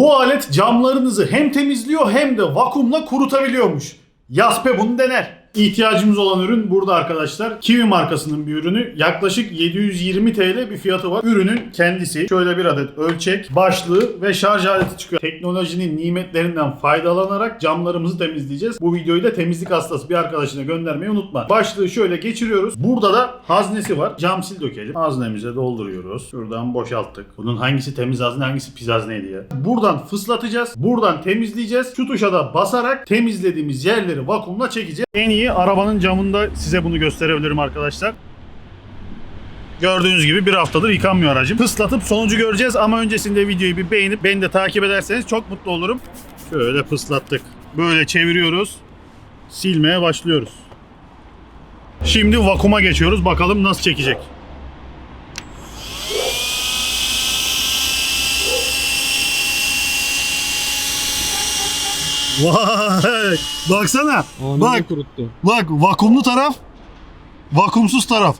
Bu alet camlarınızı hem temizliyor hem de vakumla kurutabiliyormuş. Yaspe bunu dener. İhtiyacımız olan ürün burada arkadaşlar. Kiwi markasının bir ürünü. Yaklaşık 720 TL bir fiyatı var. Ürünün kendisi şöyle bir adet ölçek, başlığı ve şarj aleti çıkıyor. Teknolojinin nimetlerinden faydalanarak camlarımızı temizleyeceğiz. Bu videoyu da temizlik hastası bir arkadaşına göndermeyi unutma. Başlığı şöyle geçiriyoruz. Burada da haznesi var. Cam sil dökelim. Haznemize dolduruyoruz. Şuradan boşalttık. Bunun hangisi temiz hazne hangisi pis hazneydi ya. Buradan fıslatacağız. Buradan temizleyeceğiz. Şu tuşa da basarak temizlediğimiz yerleri vakumla çekeceğiz. En iyi arabanın camında size bunu gösterebilirim arkadaşlar. Gördüğünüz gibi bir haftadır yıkanmıyor aracım. Pıslatıp sonucu göreceğiz ama öncesinde videoyu bir beğenip beni de takip ederseniz çok mutlu olurum. Şöyle pıslattık. Böyle çeviriyoruz. Silmeye başlıyoruz. Şimdi vakuma geçiyoruz. Bakalım nasıl çekecek. Vay! Baksana. Anında Bak. kuruttu. Bak vakumlu taraf, vakumsuz taraf.